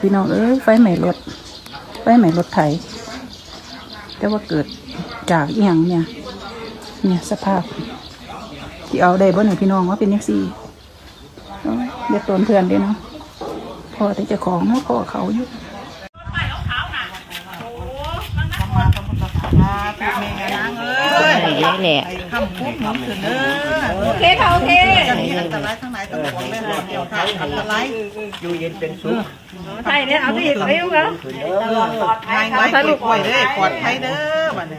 พี่น้องเอ้ยไฟไหม้รถ ไฟไหม้รถไถ แต่ว่าเกิดจากอีหยังเนี่ย เนี่ยสภาพ ที่เอาได้บ่เนี่ยพี่น้องว่าเป็นยังสี่โอ้ยเดี๋ยวตนเพื่อนเด้วยเนาะพอแต่เจะของเนาะพอเขาอยู่ นี่แหละทำปุ๊บหมุนขึ้นเด้อโอเคค่ะโอเคจะมีอันตรายทั้งหลายทั้งปวงเลยค่ะเดี๋ยวค่ะอันตรายอยู่เย็นเป็นสุขใช่เนี่ยเอาที่เร็วแล้วตลอดปลอดภัยไว้เก็บไว้เด้อปลอดภัยเด้อบัดนี้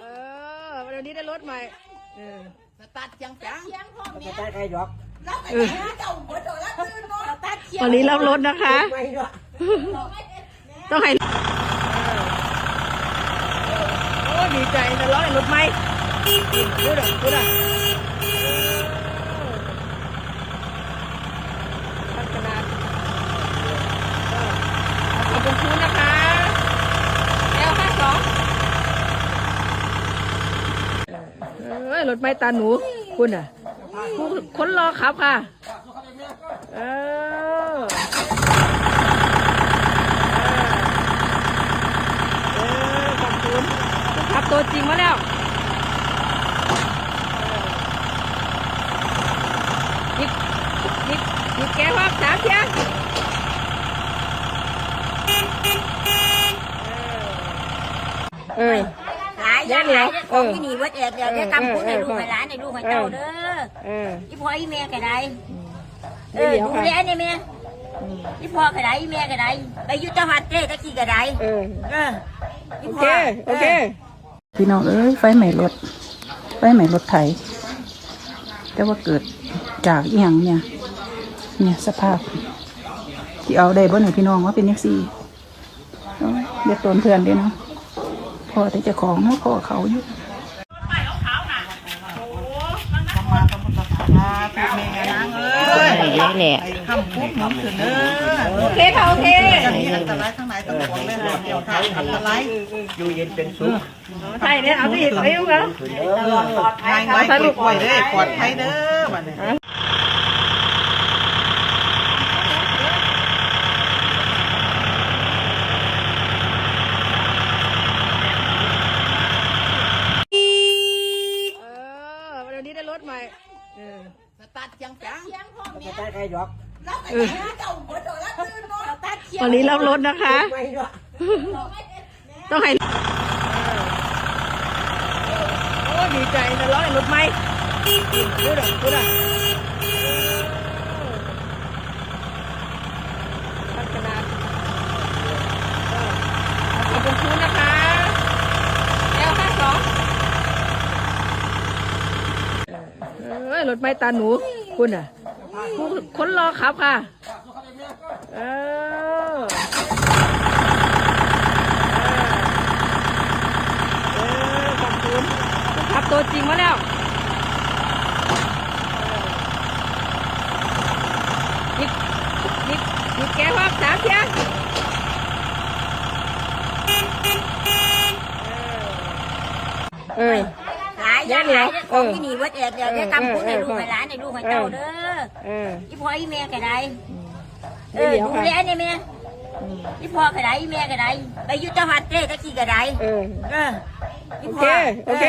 เออวันนี้ได้รถใหม่ เออตัดจังจังวันนี้รับรถนะคะต้องให้โอ้ดีใจนะร้อยรถใหม่ดูดังดูดังพัฒนาขอบคุณคุณนะคะเอลห้าสองเอ้ย รถไม้ตาหนูคุณอะผู้คนรอขับค่ะเออเออขอบคุณขับตัวจริงมาแล้วหยิบหยิบหยิบแก้วสามเทียงเออ อย่าหลายเด้อของที่นี่วัดแอดเดี๋ยวเดี๋ยวทำพูดให้ลูกให้หลานให้ลูกให้เจ้าเด้อเอออีพ่ออีแม่ก็ได้เออดูแลนี่แม่อีพ่อก็ได้อีแม่ก็ได้ไปอยุทธหัดเจ้ตะกี้ก็ได้เออโอพ่เคโอเคพี่น้องเอ้ยไฟไหม้รถไฟไหม้รถไถแต่ว่าเกิดจากอีหยังเนี่ย เนี่ยสภาพ ที่เอาได้บ่เนี่ยพี่น้องว่าเป็นยังสี่เดี๋ยวตนเพื่อนด้วยเนาะ พอแต่เจะของเนาะพอเขาอยู่มาตมุตตาถูกแม่นางเอ้ยนี่แหละทำปุ๊บหมุนขึ้นเด้อโอเคค่ะโอเคจะมีอันตรายทั้งหลายทั้งปวงเลยค่ะเดี๋ยวค่ะอันตรายอยู่เย็นเป็นสุขใช่เนี่ยเอาที่เร็วแล้วตลอดปลอดภัยไว้เก็บไว้เด้อปลอดภัยเด้อบัดนี้ เออวัน นี้ได้รถใหม่เออตัดจังจังวันนี้รับรถนะคะต้องให้โอ้ดีใจนะร้อยรถใหม่ดูดังดูดังพัฒนาขอบคุณคุณนะคะเอลห้าสองเอ้ย รถไม้ตาหนูคุณอะผู้คนรอขับค่ะเออเออขอบคุณขับตัวจริงมาแล้วหยิบหยิบยิบแก้วสามเทียเออ อย่างหลายเด้อของที่นี่วัดแอดเดี๋ยวเดี๋ยวทำพูดให้ลูกให้หลานให้ลูกให้เจ้าเด้อเอออีพ่ออีแม่ก็ได้เออดูแลนี่แม่อีพ่อก็ได้อีแม่ก็ได้ไปยุทธหัดเต้ตะกี้ก็ได้เออเอออีโอพ่เคโอเค